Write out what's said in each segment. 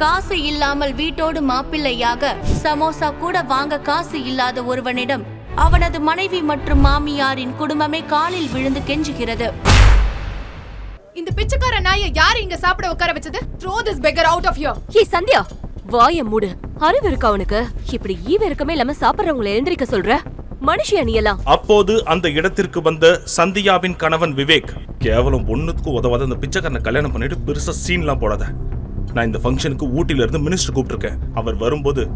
காசு இல்லாமல் வீட்டோடு மாப்பிள்ளையாக சமோசா கூட வாங்க காசு இல்லாத ஒருவனிடம் அவனது மனைவி மற்றும் மாமியாரின் குடும்பமே காலில் விழுந்து கெஞ்சுகிறது. இந்த பிச்சைக்கார நாயை யார் இங்க சாப்பிட உட்கார வச்சது? Throw this beggar out of here hey Sandhya வாய மூடு. அறிவு இருக்கா உனக்கு? இப்படி ஈவ இருக்கமே இல்லாம சாப்பிடுறவங்களை எழுந்திருக்க சொல்ற? மனுஷியா நீ எல்லாம்? அப்போது அந்த இடத்திற்கு வந்த சந்தியாவின் கணவன் விவேக். கேவலம் ஒண்ணுக்கும் உதவாத அந்த பிச்சைக்காரனை கல்யாணம் பண்ணிட்டு பெருசா சீன்லாம் போடாத. நான் இந்த ஃபங்க்ஷனுக்கு ஊட்டில மினிஸ்டர் கூப்பிட்டுருக்கேன். அவர் வரும்போது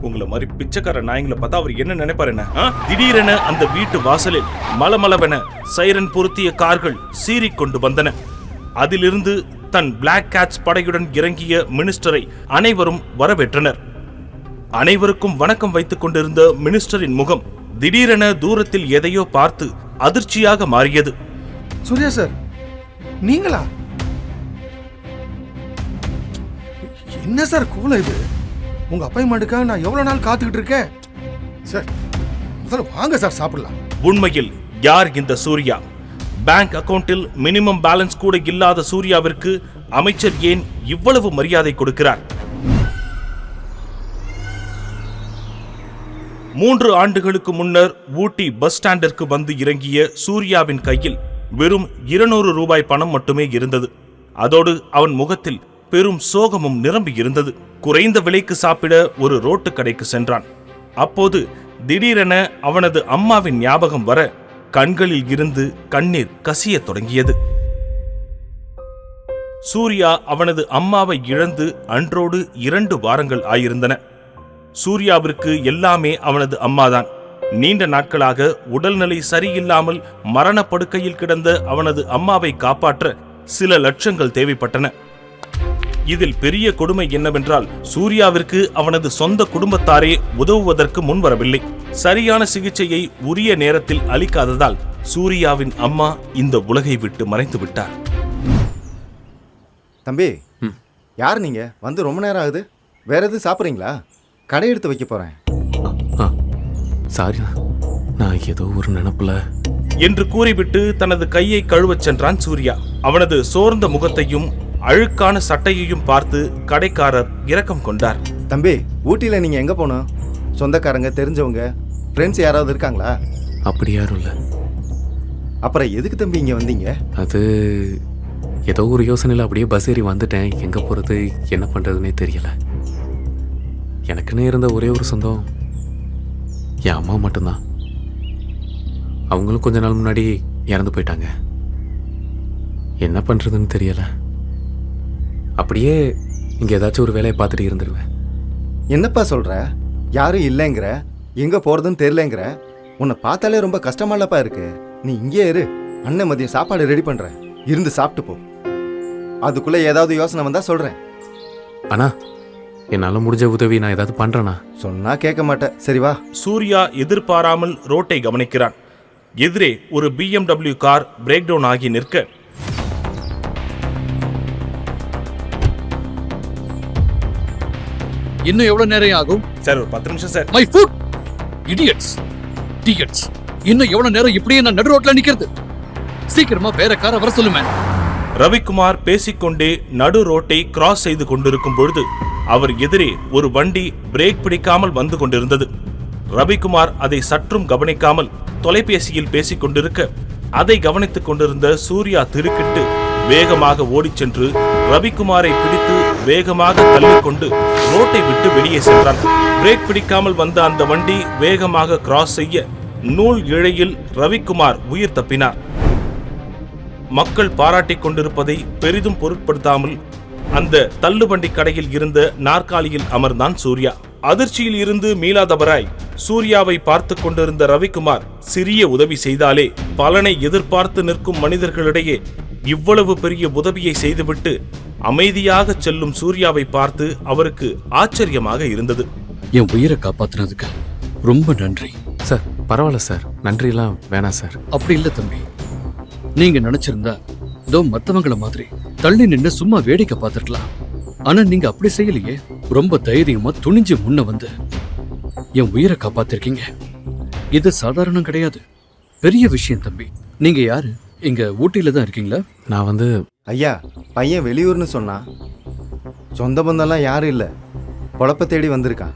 உங்களை மாதிரி பிச்சைக்கார நாயங்களை பார்த்தா அவர் என்ன நினைப்பார் என்ன? திடீரென அந்த வீட்டு வாசலில் மலமளவென சைரன் பொருத்திய கார்கள் சீறிக்கொண்டு வந்தன. அதிலிருந்து தன் பிளாக் கேட்ஸ் படையுடன் இறங்கிய மினிஸ்டரை அனைவரும் வரவேற்றனர். அனைவருக்கும் வணக்கம் வைத்துக் கொண்டிருந்த மினிஸ்டரின் முகம் திடீரென தூரத்தில் எதையோ பார்த்து அதிர்ச்சியாக மாறியது. சூர்யா சார் நீங்களா? என்ன சார் கூலம் இது உங்க அப்பாயின்மெண்ட்டுக்காக நான் எவ்வளவு நாள் காத்துக்கிட்டு இருக்கேன்? சார் முதல்ல வாங்க சார் சாப்பிடலாம். உண்மையில் யார் இந்த சூர்யா? பேங்க் அக்கவுண்டில் மினிமம் பேலன்ஸ் கூட இல்லாத சூர்யாவிற்கு அமைச்சர் ஏன் இவ்வளவு மரியாதை கொடுக்கிறார்? மூன்று ஆண்டுகளுக்கு முன்னர் ஊட்டி பஸ் ஸ்டாண்டிற்கு வந்து இறங்கிய சூர்யாவின் கையில் வெறும் இருநூறு ரூபாய் பணம் மட்டுமே இருந்தது. அதோடு அவன் முகத்தில் பெரும் சோகமும் நிரம்பி இருந்தது குறைந்த விலைக்கு சாப்பிட ஒரு ரோட்டு கடைக்கு சென்றான். அப்போது திடீரென அவனது அம்மாவின் ஞாபகம் வர கண்களில் இருந்து கண்ணீர் கசிய தொடங்கியது. சூர்யா அவனது அம்மாவை இழந்து அன்றோடு இரண்டு வாரங்கள் ஆயிருந்தன. சூர்யாவிற்கு எல்லாமே அவனது அம்மாதான். நீண்ட நாட்களாக உடல்நிலை சரியில்லாமல் மரணப்படுக்கையில் கிடந்த அவனது அம்மாவை காப்பாற்ற சில லட்சங்கள் தேவைப்பட்டன. இதில் பெரிய கொடுமை என்னவென்றால் சூர்யாவிற்கு அவனது சொந்த குடும்பத்தாரே உதவுவதற்கு முன்வரவில்லை. சரியான சிகிச்சையை உரிய நேரத்தில் அளிக்காததால் சூர்யாவின் அம்மா இந்த உலகை விட்டு மறைந்து விட்டார். தம்பி யார் நீங்க? வந்து ரொம்ப நேரம் ஆகுது. வேற எதுவும் சாப்பிட்றீங்களா? கடை எடுத்து வைக்க போறேன். ஆ சாரி நான் ஏதோ ஒரு நினப்புல. என்று கூறிவிட்டு தனது கையை கழுவச் சென்றான் சூர்யா. அவனது சோர்ந்த முகத்தையும் அழுக்கான சட்டையையும் பார்த்து கடைக்காரர் இரக்கம் கொண்டார். தம்பி ஊட்டியில் நீங்க எங்க போகணும்? சொந்தக்காரங்க தெரிஞ்சவங்க ஃப்ரெண்ட்ஸ் யாராவது இருக்காங்களா? அப்படி யாரும் இல்லை. அப்புறம் எதுக்கு தம்பி இங்க வந்தீங்க? அது ஏதோ ஒரு யோசனையில் அப்படியே பஸ் ஏறி வந்துட்டேன். எங்கே போகிறது என்ன பண்ணுறதுனே தெரியல. எனக்குன்னு இருந்த ஒரே ஒரு சொந்தம் என் அம்மா மட்டும்தான். அவங்களும் கொஞ்ச நாள் முன்னாடி இறந்து போயிட்டாங்க. என்ன பண்ணுறதுன்னு தெரியல. அப்படியே இங்கே ஏதாச்சும் ஒரு வேலையை பார்த்துட்டு இருந்துருவேன். என்னப்பா சொல்ற? யாரும் இல்லைங்கிற? எங்க போறதுன்னு தெரியலங்கிற? உன்னை பார்த்தாலே ரொம்ப கஷ்டமாலப்பா இருக்கு. நீ இங்கே இரு. அண்ணன் மதியம் சாப்பாடு ரெடி பண்றேன். இருந்து சாப்பிட்டு போ. அதுக்குள்ள ஏதாவது யோசனை வந்தா சொல்றேன். அண்ணா என்னால் முடிஞ்ச உதவி நான் ஏதாவது பண்ணுறேண்ணா சொன்னா கேட்க மாட்டேன். சரி வா. சூர்யா எதிர்பாராமல் ரோட்டை கவனிக்கிறான். எதிரே ஒரு BMW கார் பிரேக் டவுன் ஆகி நிற்க இன்னும் எவ்வளவு நேரம் ஆகும்? சார் ஒரு பத்து நிமிஷம் sir. My food idiots tickets இன்னும் எவ்வளவு நேரம் இப்படியே நான் நடு ரோட்ல நிக்கிறது? சீக்கிரமா வேற காரை வர சொல்லுமே ரவிக்குமார் பேசிக்கொண்டே நடு ரோட்டை கிராஸ் செய்து கொண்டிருக்கும் பொழுது அவர் எதிரே ஒரு வண்டி பிரேக் பிடிக்காமல் வந்து கொண்டிருந்தது. ரவிக்குமார் அதை சற்றும் கவனிக்காமல் தொலைபேசியில் பேசிக் கொண்டிருக்க அதை கவனித்துக் கொண்டிருந்த சூர்யா திடுக்கிட்டு வேகமாக ஓடிச் சென்று ரவிக்குமாரை பிடித்து வேகமாக தள்ளிக்கொண்டு ரோட்டை விட்டு வெளியே சென்றான். பிரேக் பிடிக்காமல் வந்த அந்த வண்டி வேகமாக கிராஸ் செய்ய நூல் இழையில் ரவிக்குமார் உயிர் தப்பினார். மக்கள் பாராட்டிக் கொண்டிருப்பதை பெரிதும் பொருட்படுத்தாமல் அந்த தள்ளுவண்டி கடையில் இருந்த நாற்காலியில் அமர்ந்தான் சூர்யா. அதிர்ச்சியில் இருந்து மீளாதவராய் சூர்யாவை பார்த்து கொண்டிருந்த ரவிக்குமார் சிறிய உதவி செய்தாலே பலனை எதிர்பார்த்து நிற்கும் மனிதர்களிடையே இவ்வளவு பெரிய உதவியை செய்துவிட்டு அமைதியாக செல்லும் சூர்யாவை பார்த்து அவருக்கு ஆச்சரியமாக இருந்தது. என் உயிரை காப்பாத்துனதுக்கு ரொம்ப நன்றி. சார் பரவாயில்ல சார். நன்றிலாம் வேணாம் சார். அப்படி இல்ல தம்பி. நீங்க நினைச்சிருந்தா இதோ மத்தவங்கள மாதிரி தள்ளி நின்னு சும்மா வேடிக்கை பார்த்திருக்கலாம். ஆனா நீங்க அப்படி செய்யலையே. ரொம்ப தைரியமா துணிஞ்சு முன்ன வந்து என் உயிரை காப்பாத்திருக்கீங்க. இது சாதாரணம் கிடையாது. பெரிய விஷயம் தம்பி. நீங்க யாரு? இங்க ஊட்டியில தான் இருக்கீங்களா? நான் வந்து ஐயா பையன் வெளியூர்னு சொன்னா சொந்த பந்தம்லாம் யாரும் இல்லை. பொழப்ப தேடி வந்திருக்கான்.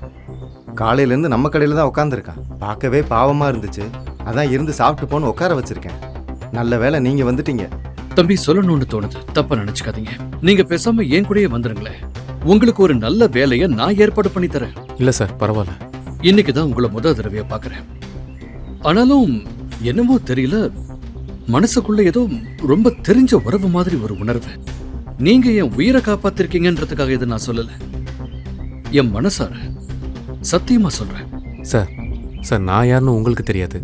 காலையிலேருந்து நம்ம கடையில் தான் உட்காந்துருக்கான் பார்க்கவே பாவமாக இருந்துச்சு. அதான் இருந்து சாப்பிட்டு போன்னு உட்கார வச்சிருக்கேன். நல்ல வேளை நீங்கள் வந்துட்டீங்க. தம்பி சொல்லணும்னு தோணுது. தப்பா நினைச்சுக்காதீங்க. நீங்க பேசாம என் கூடயே வந்துருங்களேன். உங்களுக்கு ஒரு நல்ல வேலையை நான் ஏற்பாடு பண்ணி தரேன். இல்லை சார் பரவாயில்ல. இன்னைக்கு தான் உங்களை முதல் தடவையா பார்க்கறேன். ஆனாலும் என்னமோ தெரியல மனசுக்குள்ள ஏதோ ரொம்ப தெரிஞ்ச உறவு மாதிரி ஒரு உணர்வு. நீங்க என் உயிரை காப்பாத்திருக்கீங்கன்றதுக்காக இதை நான் சொல்லல. என் மனசார சத்தியமா சொல்றேன். சார் சார் நான் யாருன்னு உங்களுக்கு தெரியாது.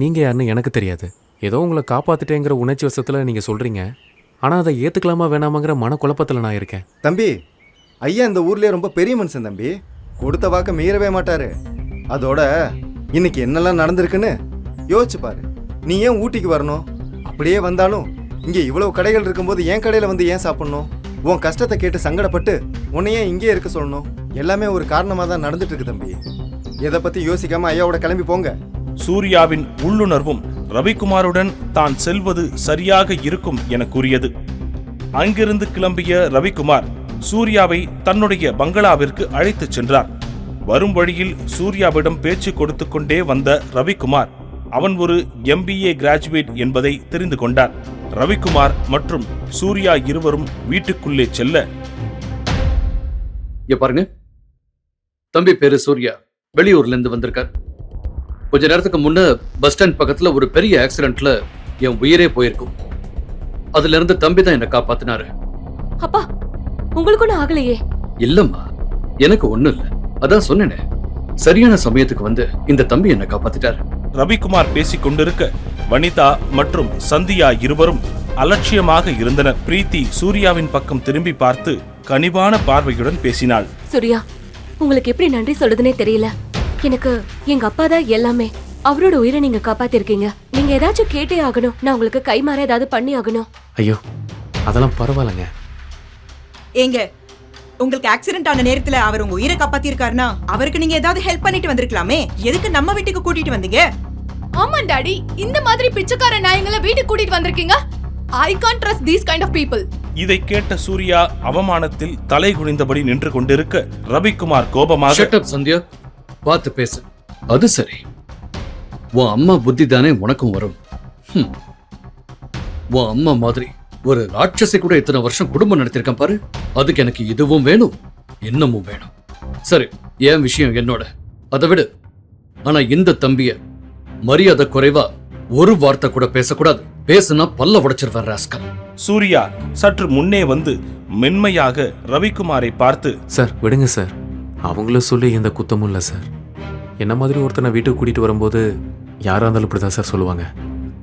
நீங்கள் யாருன்னு எனக்கு தெரியாது. ஏதோ உங்களை காப்பாற்றிட்டேங்கிற உணர்ச்சி வசத்தில் நீங்கள் சொல்கிறீங்க ஆனால் அதை ஏற்றுக்கலாமா வேணாமாங்கிற மனக்குழப்பத்தில் நான் இருக்கேன். தம்பி ஐயா இந்த ஊர்லயே ரொம்ப பெரிய மனுஷன் தம்பி. கொடுத்த வாக்க மீறவே மாட்டாரு. அதோட இன்னைக்கு என்னெல்லாம் நடந்திருக்குன்னு யோசிச்சு பாரு. நீ ஏன் ஊட்டிக்கு வரணும்? அப்படியே வந்தாலும் இங்கே இவ்வளவு கடைகள் இருக்கும்போது என் கடையில் வந்து ஏன் சாப்பிடணும்? உன் கஷ்டத்தை கேட்டு சங்கடப்பட்டு உன்னையே ஏன் இங்கே இருக்க சொல்லணும். எல்லாமே ஒரு காரணமாக தான் நடந்துட்டு இருக்கு தம்பி. எதை பற்றி யோசிக்காம ஐயாவோட கிளம்பி போங்க. சூர்யாவின் உள்ளுணர்வும் ரவிக்குமாருடன் தான் செல்வது சரியாக இருக்கும் என கூறியது. அங்கிருந்து கிளம்பிய ரவிக்குமார் சூர்யாவை தன்னுடைய பங்களாவிற்கு அழைத்துச் சென்றார். வரும் வழியில் சூர்யாவிடம் பேச்சு கொடுத்து கொண்டே வந்த ரவிக்குமார் அவன் ஒரு எம்பிஏ கிராஜுவேட் என்பதை தெரிந்து கொண்டார் ரவிக்குமார் மற்றும் சூர்யா இருவரும் வீட்டுக்குள்ளே செல்ல. இங்க பாருங்க. தம்பி பேரு சூர்யா. வெளியூர்ல இருந்து வந்திருக்கார். கொஞ்ச நேரத்துக்கு முன்ன பஸ் ஸ்டாண்ட் பக்கத்துல ஒரு பெரிய ஆக்சிடென்ட்ல என் உயிரே போயிருக்கும். அதுல இருந்து தம்பி தான் என்ன காப்பாத்தினாரு. அப்பா உங்களுக்கு ஒன்றும் ஆகலையே? இல்லம்மா எனக்கு ஒண்ணும் இல்ல. அதான் சொன்னேனே. சரியான சமயத்துக்கு வந்து இந்த தம்பி என்ன காப்பாத்திட்டாரு. ரவிக்குமார் பேசிக் கொண்டிருக்க வனிதா மற்றும் சந்தியா இருவரும் அலட்சியமாக இருந்தனர். பிரீத்தி சூர்யாவின் பக்கம் திரும்பி பார்த்து கனிவான பார்வையுடன் பேசினாள். சூர்யா உங்களுக்கு எப்படி நன்றி சொல்றதுனே தெரியல. எனக்கு எங்க அப்பா தான் எல்லாமே. அவரோட உயிரை நீங்க காப்பாத்திருக்கீங்க. நீங்க ஏதாச்சும் கேட்டே ஆகணும். நான் உங்களுக்கு கைமாற ஏதாவது பண்ணி ஆகணும். ஐயோ அதெல்லாம் பரவாயில்லைங்க. ஏங்க உங்களுக்கு ஆக்சிடென்ட் ஆன நேரத்துல அவர் உங்க உயிரை காப்பாத்திருக்காருன்னா அவருக்கு நீங்க ஏதாவது ஹெல்ப் பண்ணிட்டு வந்திருக்கலாமே. எதுக்கு நம்ம வீட்டுக்கு கூட்டிட்டு வந்தீங்க? ஆமா டாடி இந்த மாதிரி பிச்சைக்கார நாயங்களை வீட்டுக்கு கூட்டிட்டு வந்திருக்கீங்க? I can't trust these kind of people இதை கேட்ட சூர்யா அவமானத்தில் தலை குனிந்தபடி நின்று கொண்டிருக்க ரவிக்குமார் கோபமாக ஷட் அப் சந்தியா. பார்த்து பேசு. அது சரி. உன் அம்மா புத்தி தானே உனக்கும் வரும். ஹம். உன் அம்மா மாதிரி ஒரு ராட்சசி கூட இத்தனை வருஷம் குடும்பம் நடத்திருக்கேன் பாரு. அதுக்கு எனக்கு இதுவும் வேணும் இன்னமும் வேணும். சரி என் விஷயம் என்னோட. அதை விடு. ஆனா இந்த தம்பிய மரியாதை குறைவா ஒரு வார்த்தை கூட பேசக்கூடாது. பேசுனா பல்ல உடைச்சிருவேன் ராஸ்கல். சூர்யா சற்று முன்னே வந்து மென்மையாக ரவிக்குமாரை பார்த்து சார் விடுங்க சார். அவங்களும் சொல்லி எந்த குத்தமும் இல்லை சார். என்ன மாதிரி ஒருத்தனை வீட்டுக்கு கூட்டிகிட்டு வரும்போது யாராக இருந்தாலும் இப்படி தான் சார் சொல்லுவாங்க.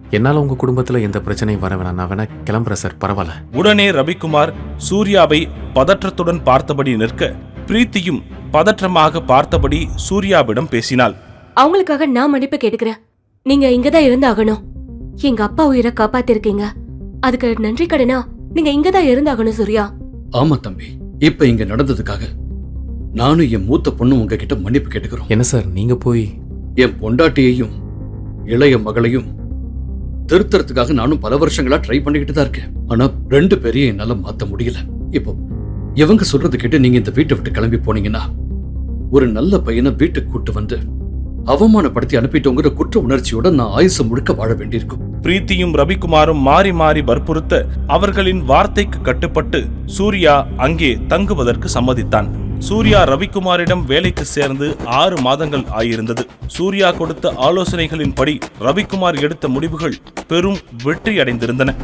என்னால் உங்கள் குடும்பத்தில் எந்த பிரச்சனையும் வர வேணாம். நான் வேணா கிளம்புறேன் சார். பரவாயில்ல. உடனே ரவிக்குமார் சூர்யாவை பதற்றத்துடன் பார்த்தபடி நிற்க பிரீத்தியும் பதற்றமாக பார்த்தபடி சூர்யாவிடம் பேசினாள். அவங்களுக்காக நான் மன்னிப்பு கேட்டுக்கிறேன். நீங்க இங்கதான் இருந்தாகணும். எங்க அப்பா உயிரை காப்பாத்திருக்கீங்க. அதுக்கு நன்றி கடனா நீங்க இங்கதான் இருந்தாகணும் சூர்யா. ஆமா தம்பி இப்ப இங்க நடந்ததுக்காக நானும் என் மூத்த பொண்ணு உங்ககிட்ட மன்னிப்பு கேட்டுக்கிறோம். என்ன சார் நீங்கள் போய்? என் பொண்டாட்டியையும் இளைய மகளையும் திருத்தறதுக்காக நானும் பல வருஷங்களா ட்ரை பண்ணிக்கிட்டு தான் இருக்கேன். ஆனா ரெண்டு பேரையும் என்னால மாத்த முடியல. இப்போ இவங்க சொல்றது கேட்டு நீங்க இந்த வீட்டை விட்டு கிளம்பி போனீங்கன்னா ஒரு நல்ல பையனை வீட்டுக்கு கூட்டு வந்து அவமானப்படுத்தி அனுப்பிட்டோங்கிற குற்ற உணர்ச்சியோட நான் ஆயுசு முழுக்க வாழ வேண்டியிருக்கும். பிரீத்தியும் ரவிக்குமாரும் மாறி மாறி வற்புறுத்த அவர்களின் வார்த்தைக்கு கட்டுப்பட்டு சூர்யா அங்கே தங்குவதற்கு சம்மதித்தான். சூர்யா ரவிக்குமாரிடம் வேலைக்கு சேர்ந்து ஆறு மாதங்கள் ஆயிருந்தது. சூர்யா கொடுத்த ஆலோசனைகளின்படி ரவிக்குமார் எடுத்த முடிவுகள் பெரும் வெற்றி அடைந்திருந்தன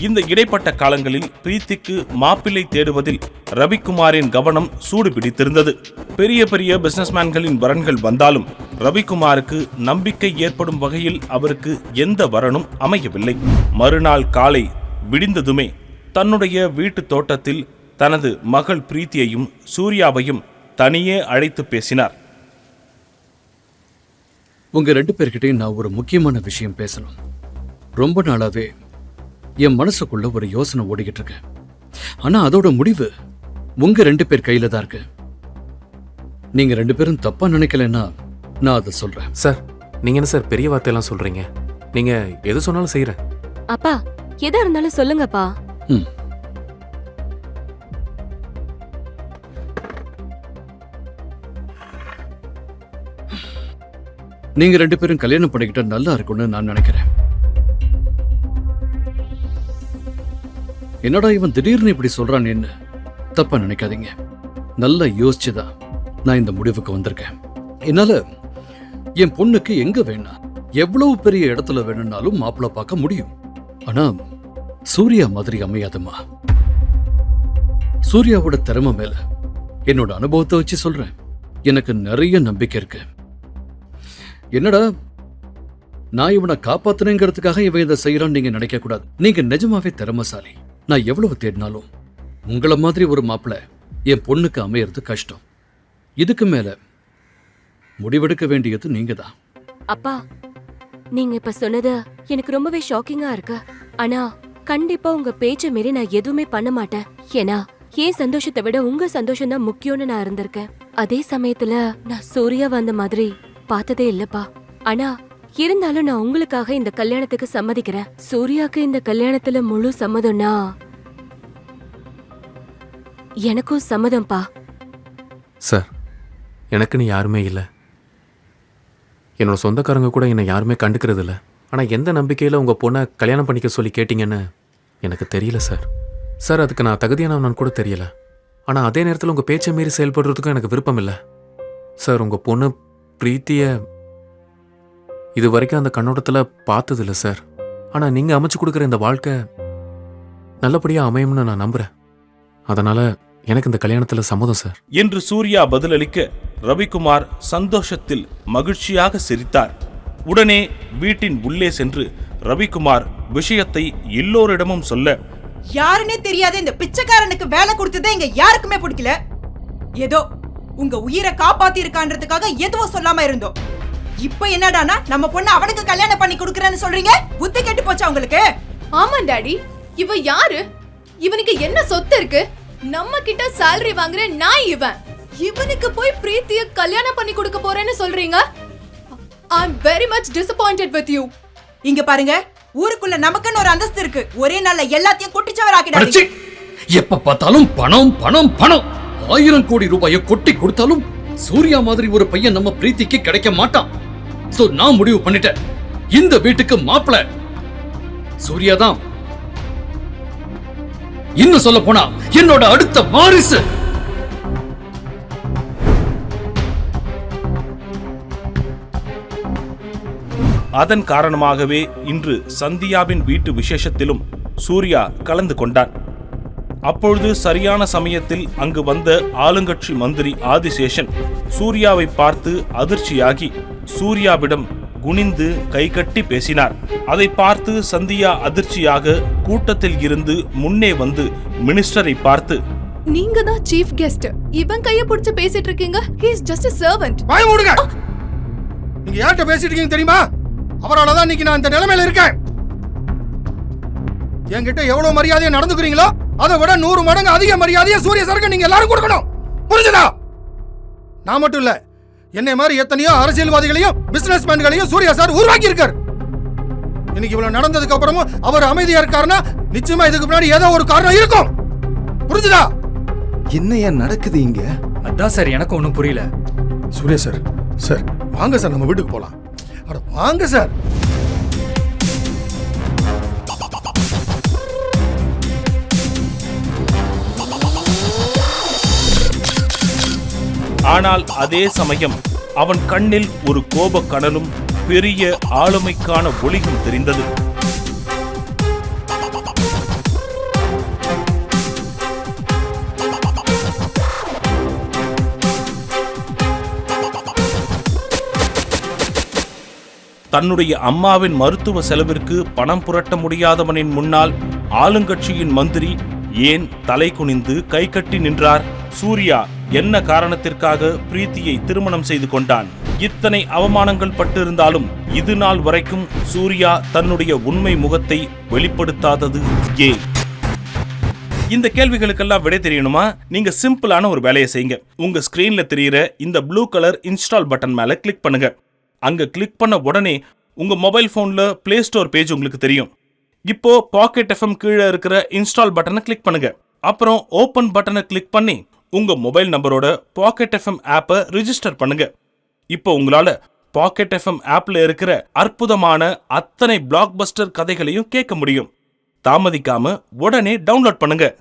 இந்த இடைப்பட்ட காலங்களில் பிரீத்திக்கு மாப்பிள்ளை தேடுவதில் ரவிக்குமாரின் கவனம் சூடு பிடித்திருந்தது பெரிய பெரிய பிசினஸ்மேன்களின் வரன்கள் வந்தாலும் ரவிக்குமாருக்கு நம்பிக்கை ஏற்படும் வகையில் அவருக்கு எந்த வரனும் அமையவில்லை. மறுநாள் காலை விடிந்ததுமே தன்னுடைய வீட்டு தோட்டத்தில் தனது மகள் பிரீத்தியையும் சூர்யாவையும் தனியே அழைத்து பேசினார். உங்க ரெண்டு பேர்கிட்டயும் நான் ஒரு முக்கியமான விஷயம் பேசணும். ரொம்ப நாளாவே என் மனசுக்குள்ள ஒரு யோசனை ஓடிக்கிட்டு இருக்கு. ஆனா அதோட முடிவு உங்க ரெண்டு பேர் கையில தான் இருக்கு. நீங்க ரெண்டு பேரும் தப்பா நினைக்கலன்னா நான் அதை சொல்றேன். சார் நீங்கள் என்ன சார் பெரிய வார்த்தையெல்லாம் சொல்கிறீங்க நீங்கள் எது சொன்னாலும் செய்கிறேன் அப்பா எதா இருந்தாலும் சொல்லுங்கப்பா. ம். நீங்க ரெண்டு பேரும் கல்யாணம் பண்ணிக்கிட்டா நல்லா இருக்கும்னு நான் நினைக்கிறேன். என்னடா இவன் திடீர்னு இப்படி சொல்றானேன்னு தப்பா நினைக்காதீங்க. நல்லா யோசிச்சுதான் நான் இந்த முடிவுக்கு வந்திருக்கேன். என்னால என் பொண்ணுக்கு எங்க வேணா எவ்வளவு பெரிய இடத்துல வேணும்னாலும் மாப்பிள்ள பார்க்க முடியும். ஆனா சூர்யா மாதிரி அமையாதுமா சூர்யாவோட திறமை மேல என்னோட அனுபவத்தை வச்சு சொல்றேன். எனக்கு நிறைய நம்பிக்கை இருக்கு. என்னடா? நான் இவனை காப்பாத்துனேங்கிறதுக்காக இவன் இதை செய்யறான்னு நீங்க நினைக்க கூடாது. நீங்க நிஜமாவே திறமசாலி. நான் எவ்வளவு தேடினாலும் உங்களை மாதிரி ஒரு மாப்பிள்ள என் பொண்ணுக்கு அமையறது கஷ்டம். இதுக்கு மேல முடிவெடுக்க வேண்டியது நீங்க தான் அப்பா நீங்க இப்ப சொன்னது எனக்கு ரொம்பவே ஷாக்கிங்கா இருக்கு. ஆனா கண்டிப்பா உங்க பேச்ச மீறி நான் எதுவுமே பண்ண மாட்டேன். ஏன்னா என் சந்தோஷத்தை விட உங்க சந்தோஷம் தான் முக்கியம்னு நான் இருந்திருக்கேன். அதே சமயத்துல நான் சூர்யா வந்த மாதிரி பார்த்ததே இல்லப்பா. ஆனா இருந்தாலும் நான் உங்களுக்காக இந்த கல்யாணத்துக்கு சம்மதிக்கிறேன். சூர்யாக்கு இந்த கல்யாணத்துல முழு சம்மதம்னா? எனக்கும் சம்மதம்ப்பா. சார் எனக்குன்னு யாருமே இல்லை. என்னோட சொந்தக்காரங்க கூட என்னை யாருமே கண்டுக்கிறது இல்லை. ஆனால் எந்த நம்பிக்கையில் உங்கள் பொண்ணை கல்யாணம் பண்ணிக்க சொல்லி கேட்டிங்கன்னு எனக்கு தெரியல சார். சார் அதுக்கு நான் தகுதியானவனான்னு கூட தெரியல. ஆனால் அதே நேரத்தில் உங்கள் பேச்சை மீறி செயல்படுறதுக்கும் எனக்கு விருப்பம் இல்லை. சார் உங்கள் பொண்ணு பிரீத்தியை இது வரைக்கும் அந்த கண்ணோட்டத்தில் பார்த்ததில்ல சார். ஆனால் நீங்கள் அமைச்சு கொடுக்குற இந்த வாழ்க்கை நல்லபடியாக அமையும்னு நான் நம்புகிறேன் அதனால் எனக்கு இந்த கல்யாணத்தில் சம்மதம் சார். என்று சூர்யா பதிலளிக்க ரவிக்குமார் சந்தோஷத்தில் மகிழ்ச்சியாக சிரித்தார். உடனே வீட்டின் உள்ளே சென்று ரவிக்குமார் விஷயத்தை எல்லோரிடமும் சொல்ல யாருன்னே தெரியாத இந்த பிச்சைக்காரனுக்கு வேலை கொடுத்ததே இங்க யாருக்குமே பிடிக்கல. ஏதோ உங்க உயிரை காப்பாத்தி இருக்கான்றதுக்காக எதுவும் சொல்லாம இருந்தோம். இப்போ என்னடானா நம்ம பொண்ணு அவனுக்கு கல்யாணம் பண்ணி கொடுக்கறேன்னு சொல்றீங்க? புத்தி கெட்டு போச்சா உங்களுக்கு? ஆமா டாடி. இவ யாரு? இவனுக்கு என்ன சொத்து இருக்கு? நம்ம கிட்ட salary வாங்குற நான் இவன். இவனுக்கு போய் பிரீத்திய கல்யாணம் பண்ணி கொடுக்க போறேன்னு சொல்றீங்க? I am very much disappointed with you. இங்க பாருங்க ஊருக்குள்ள நமக்குன்னு ஒரு அந்தஸ்து இருக்கு. ஒரே நாள்ல எல்லாத்தையும் குட்டிச்சவர்! ஆக்கிடாதீங்க எப்ப பார்த்தாலும் பணம் பணம் பணம். ஆயிரம் கோடி ரூபாயை கொட்டி கொடுத்தாலும் சூர்யா மாதிரி ஒரு பையன் நம்ம பிரீத்திக்கு கிடைக்க மாட்டான். சோ நான் முடிவு பண்ணிட்டேன். இந்த வீட்டுக்கு மாப்பிள. சூர்யா தான். இன்னும் சொல்ல போனா என்னோட அடுத்த வாரிசு. அதன் காரணமாகவே இன்று சந்தியாவின் வீட்டு விசேஷத்திலும் சூர்யா கலந்து கொண்டான். அப்பொழுது சரியான சமயத்தில் அங்கு வந்த ஆளுங்கட்சி மந்திரி ஆதிசேஷன் சூர்யாவை பார்த்து அதிர்ச்சியாகி சூர்யாவிடம் குனிந்து கைகட்டி பேசினார். அதை பார்த்து சந்தியா அதிர்ச்சியாக கூட்டத்தில் இருந்து முன்னே வந்து மினிஸ்டரை பார்த்து நீங்க தான் சீஃப் கெஸ்ட் இவன் கைய பிடிச்சு பேசிட்டு இருக்கீங்க? He is just a servant. வாய மூடுங்க! நீங்க யார்கிட்ட பேசிட்டு இருக்கீங்க தெரியுமா? அவரால தான் இன்னைக்கு நான் இந்த நிலைமையில இருக்கேன். என்கிட்ட எவ்வளவு மரியாதையா நடந்துக்கிறீங்களோ அதை விட நூறு மடங்கு அதிக மரியாதையை சூரிய சரக்கு நீங்க எல்லாரும் கொடுக்கணும். புரிஞ்சுதா? நான் மட்டும் இல்ல என்னை மாதிரி எத்தனையோ அரசியல்வாதிகளையும் பிசினஸ் மேன்களையும் சூர்யா சார் உருவாக்கி இருக்கார் இன்னைக்கு இவ்வளவு நடந்ததுக்கு அப்புறமும் அவர் அமைதியா இருக்காருன்னா நிச்சயமா இதுக்கு முன்னாடி ஏதோ ஒரு காரணம் இருக்கும். புரிஞ்சுதா? என்னையா நடக்குது இங்க? அதான் சார் எனக்கு ஒன்றும் புரியல. சூர்யா சார் சார் வாங்க சார் நம்ம வீட்டுக்கு போலாம். அட வாங்க சார். ஆனால் அதே சமயம் அவன் கண்ணில் ஒரு கோப கடலும் பெரிய ஆளுமைக்கான ஒளியும் தெரிந்தது. தன்னுடைய அம்மாவின் மருத்துவ செலவிற்கு பணம் புரட்ட முடியாதவனின் முன்னால் ஆளுங்கட்சியின் மந்திரி ஏன் தலை குனிந்து கை கட்டி நின்றார்? சூர்யா என்ன காரணத்திற்காக பிரீத்தியை திருமணம் செய்து கொண்டான்? இத்தனை அவமானங்கள் பட்டிருந்தாலும் இது நாள் வரைக்கும் சூர்யா தன்னுடைய உண்மை முகத்தை வெளிப்படுத்தாதது ஏன்? இந்த கேள்விகளுக்கெல்லாம் விடை தெரியணுமா? நீங்க சிம்பிளான ஒரு வேலையை செய்யுங்க. உங்க ஸ்கிரீன்ல தெரியிற இந்த ப்ளூ கலர் இன்ஸ்டால் பட்டன் மேல கிளிக் பண்ணுங்க. அங்க கிளிக் பண்ண உடனே உங்க மொபைல் போன்ல பிளே ஸ்டோர் பேஜ் உங்களுக்கு தெரியும். இப்போ பாக்கெட் எஃப்எம் கீழே இருக்கிற இன்ஸ்டால் பட்டனை கிளிக் பண்ணுங்க. அப்புறம் ஓப்பன் பட்டனை கிளிக் பண்ணி உங்கள் மொபைல் நம்பரோட பாக்கெட் எஃப்எம் ஆப்பை ரிஜிஸ்டர் பண்ணுங்க. இப்போ உங்களால் பாக்கெட் எஃப்எம் ஆப்பில் இருக்கிற அற்புதமான அத்தனை பிளாக் பஸ்டர் கதைகளையும் கேட்க முடியும். தாமதிக்காம உடனே டவுன்லோட் பண்ணுங்க.